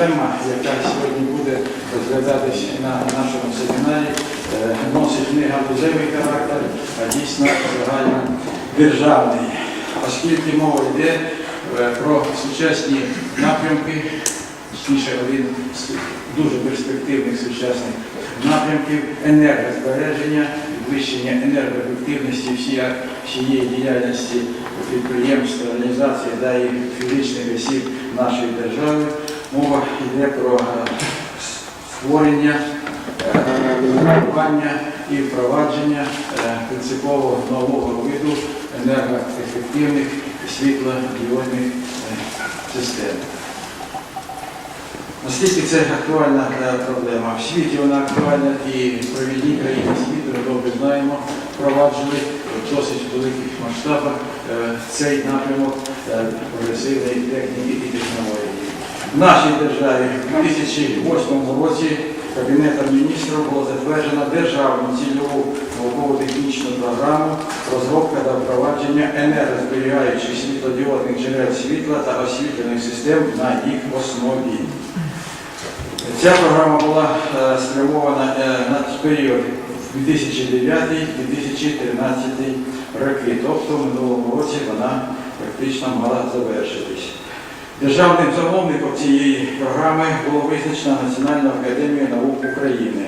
проблема, яка сьогодні буде розглядатися на нашому семінарі, е, носить не галузевий характер, а дійсно загальнодержавний, оскільки мова йде е, про сучасні напрямки, точніше один з дуже перспективних сучасних напрямків енергозбереження, підвищення енергоефективності всієї діяльності підприємств, організацій та і фізичних осіб нашої держави. Мова йде про е, створення, е, формування і впровадження е, принципово нового виду енергоефективних світлодіодних е, систем. Наскільки це актуальна е, проблема? В світі вона актуальна і провідні країни світу, ми добре знаємо, впроваджували в досить великих масштабах е, цей напрямок е, прогресивної техніки і технології. В нашій державі у 2008 році Кабінетом міністрів було затверджено державну цільову науково-технічну програму розробка та впровадження енергозберігаючих світлодіодних джерел світла та освітлених систем на їх основі. Ця програма була е, спрямована е, на період 2009-2013 роки, тобто в минулому році вона практично мала завершитись. Державним замовником цієї програми було визначено Національна академія наук України,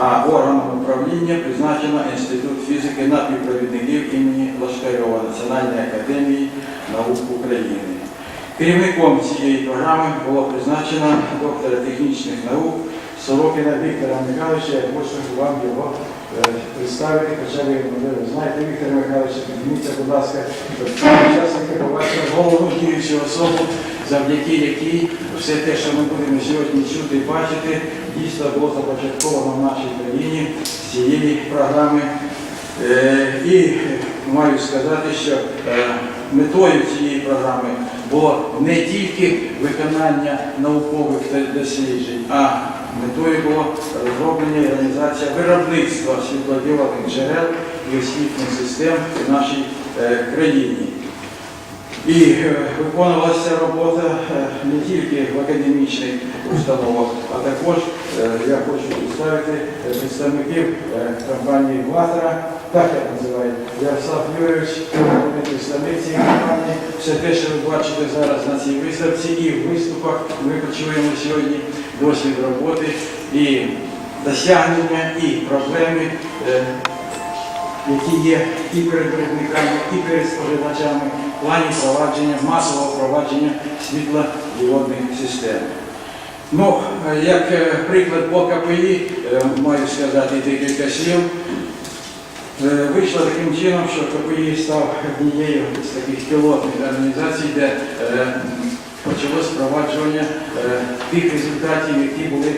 а органом управління призначено Інститут фізики напівпровідників імені Лашкарьова Національної академії наук України. Керівником цієї програми було призначено доктора технічних наук Сорокіна Віктора Михайловича. Я хочу вам його е, представити, хоча ви можливо знаєте Віктора Михайловича, підніміться, будь ласка, учасники побачили головну діючу особу, завдяки якій все те, що ми будемо сьогодні чути і бачити, дійсно було започатковано в нашій країні з цієї програми. Е, І маю сказати, що е, метою цієї програми було не тільки виконання наукових досліджень, а метою було розроблення і реалізація виробництва світлодіодних джерел і освітніх систем в нашій е, країні. І е, виконувалася робота е, не тільки в академічних установах, а також е, я хочу представити представників компанії Ватера, так я називаю Ярослав Юрійович, представник цієї компанії. Все те, що ви бачите зараз на цій виставці і в виступах, ми почуємо сьогодні досвід роботи і досягнення, і проблеми. Які є і перед виробниками, і перед споживачами в плані впровадження, масового впровадження світлодіодних систем. Ну, як е, приклад по КПІ, е, маю сказати декілька слів. Е, Вийшло таким чином, що КПІ став однією з таких пілотних організацій, де почалось впровадження е, тих результатів, які були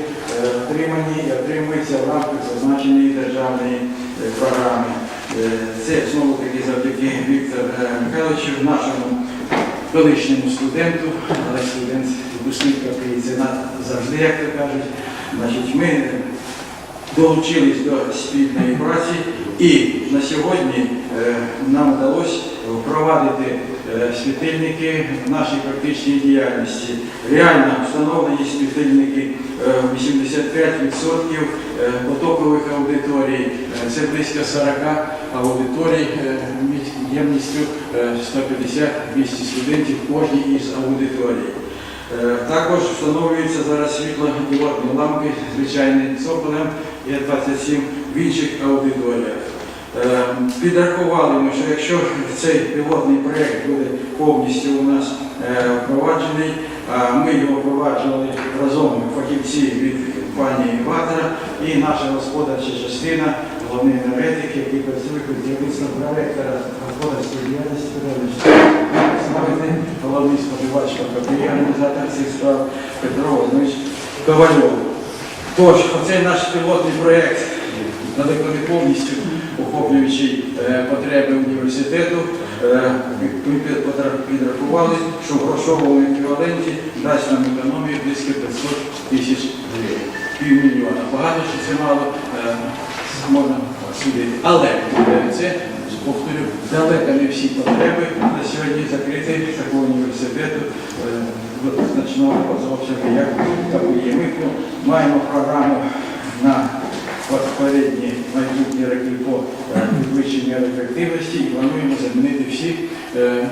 отримані і отримуються в рамках зазначеної державної програми. Е, Це знову таки завдяки Віктору Михайловичу, нашому колишньому студенту, але студент випускник КПІ, завжди, як то кажуть. Значить, ми долучились до спільної праці і на сьогодні е, нам вдалося впровадити світильники в нашій практичній діяльності. Реально встановлені світильники е, 85% е, потокових аудиторій. Е, Це близько 40 аудиторій е, ємністю е, 150-200 студентів кожній із аудиторій. Е, Також встановлюються зараз світлодіодні лампи звичайним цоколем Є27 в інших аудиторіях. Е, Підрахували ми, що якщо цей пілотний проєкт буде повністю у нас е, впроваджений, ми його впроваджували разом фахівці від компанії Ватера і наша господарча частина, головний енергетик, який працює під керівництвом проєктора господарської діяльності. Ставити головний споживач КПІ, організатор цих справ Петро Володимирович Ковальов. Тож, оцей наш пілотний проєкт, далеко повністю охоплюючи е, потреби університету, е, підрахували, що в грошовому еквіваленті дасть нам економію близько 500 тисяч гривень, півмільйона. Багато чи це мало е, можна судити. Але це повторю, далеко не всі потреби на сьогодні закриті такого університету значного зовсім як там є. Ми маємо програму на попередні майбутні роки по підвищенню ефективності і плануємо замінити всіх. Е,